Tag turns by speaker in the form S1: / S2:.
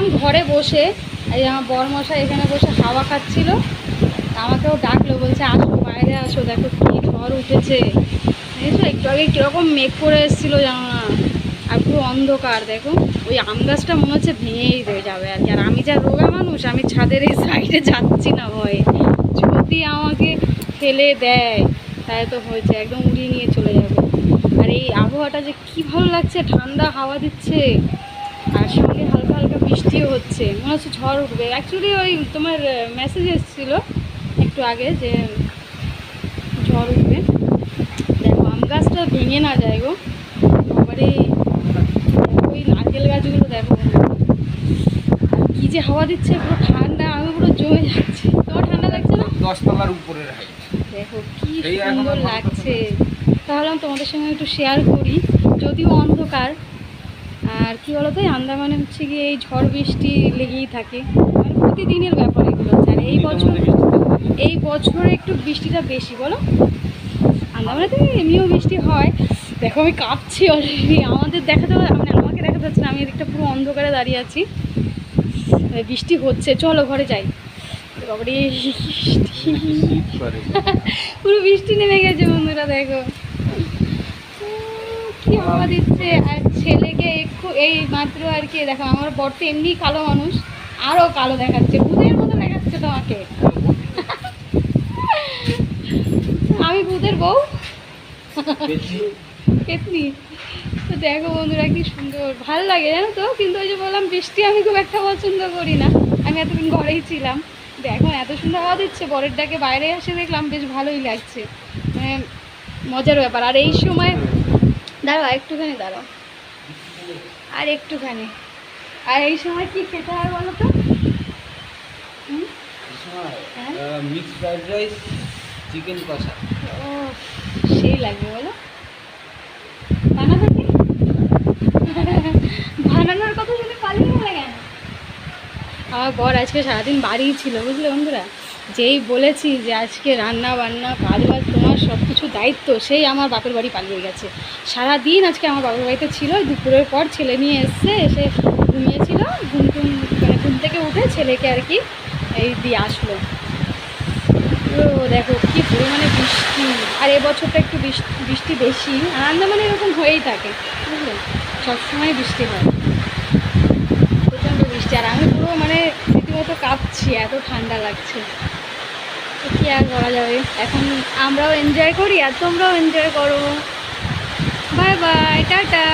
S1: ছিলাম ঘরে বসে, এই আমার বরমশা এখানে বসে হাওয়া খাচ্ছিল। আমাকেও ডাকলো, বলছে, আসো, বাইরে আসো, দেখো কি ঝড় উঠেছে। দেখেছ, একটু আগে কীরকম মেঘ করে এসেছিল জানো না, আর পুরো অন্ধকার, দেখো। ওই আম গাছটা মনে হচ্ছে ভেঙেই রয়ে যাবে আর কি। আর আমি যা রোগা মানুষ, আমি ছাদের এই সাইডে যাচ্ছি না ভয়ে। যদি আমাকে ফেলে দেয় তাই তো হয়েছে, একদম উড়িয়ে নিয়ে চলে যাবে। আর এই আবহাওয়াটা যে কি ভালো লাগছে, ঠান্ডা হাওয়া দিচ্ছে। আর সঙ্গে হালকা হালকা বৃষ্টিও হচ্ছে। মনে হচ্ছে ঝড় উঠবে। অ্যাকচুয়ালি ওই তোমার মেসেজ এসেছিল একটু আগে যে ঝড় উঠবে। দেখো আম গাছটা ভেঙে না যায় গো। এবারে ওই নারকেল গাছগুলো দেখো। কি যে হাওয়া দিচ্ছে পুরো ঠান্ডা আমি পুরো জমে যাচ্ছে। তোমার ঠান্ডা লাগছে না?
S2: দশতলার উপরে
S1: দেখো কি সুন্দর লাগছে। তাহলে আমি তোমাদের সঙ্গে একটু শেয়ার করি। যদিও অন্ধকার আর কি বলতো এই আন্দামানে হচ্ছে গিয়ে এই ঝড় বৃষ্টি লেগেই থাকে। মানে প্রতিদিনের ব্যাপার এগুলো হচ্ছে। আর এই বছর এই বছরে একটু বৃষ্টিটা বেশি বলো? আন্দামানে তো এমনিও বৃষ্টি হয়। দেখো আমি কাঁপছি অলরেডি আমাদের দেখাতে মানে আমাকে দেখা যাচ্ছে না আমি এদিকটা পুরো অন্ধকারে দাঁড়িয়ে আছি। মানে বৃষ্টি হচ্ছে। চলো ঘরে যাই। বাবারে বৃষ্টি পুরো বৃষ্টি নেমে গেছে বন্ধুরা দেখো। কি হাওয়া দিচ্ছে আর ছেলেকে একটু এই মাত্র আর কি দেখো আমার বর তো এমনি কালো মানুষ আরও কালো দেখাচ্ছে ভূতের মতো দেখাচ্ছে তোমাকে। আমি ভূতের বউ? পেতনি? তো দেখো বন্ধুরা কি সুন্দর। ভালো লাগে জানো তো কিন্তু ওই যে বললাম বৃষ্টি আমি খুব একটা পছন্দ করি না। আমি এতদিন ঘরেই ছিলাম। দেখো এত সুন্দর হাওয়া দিচ্ছে বরের ডাকে বাইরে এসে দেখলাম বেশ ভালোই লাগছে। মানে মজার ব্যাপার। আর এই সময় দাঁড়াও একটুখানি দাঁড়াও। আর একটুখানি। আর এই সময় কি খেতে হয় বলো তো? হুম? হ্যাঁ?
S2: ফ্রাইড রাইস চিকেন কষা।
S1: ও সেই লাগবে বলো। বানাবে কি? বানানোর কথা শুনে পালিয়ে গেলে কেন? আমার বর আজকে সারাদিন বাড়িই ছিল বুঝলে বন্ধুরা? যেই বলেছি যে আজকে রান্না বান্না কাজ বাজ তোমার সব কিছু দায়িত্ব, সেই আমার বাপের বাড়ি পালিয়ে গেছে। সারাদিন আজকে আমার বাপের বাড়িতে ছিল, দুপুরের পর ছেলে নিয়ে এসছে, এসে ঘুমিয়েছিল, ঘুম টুম মানে ঘুম থেকে উঠে ছেলেকে আর কি এই দিয়ে আসলো। ও দেখো কি পরিমাণে বৃষ্টি, আর এবছরটা একটু বৃষ্টি বৃষ্টি বেশি, আর আন্দামানে এরকম হয়েই থাকে বুঝলেন সবসময় বৃষ্টি হয়। বৃষ্টি, আর আমি পুরো মানে রীতিমতো কাঁপছি, এত ঠান্ডা লাগছে। কি আর করা যাবে? এখন আমরাও এনজয় করি, আর তোমরাও এনজয় করো। Bye bye tata.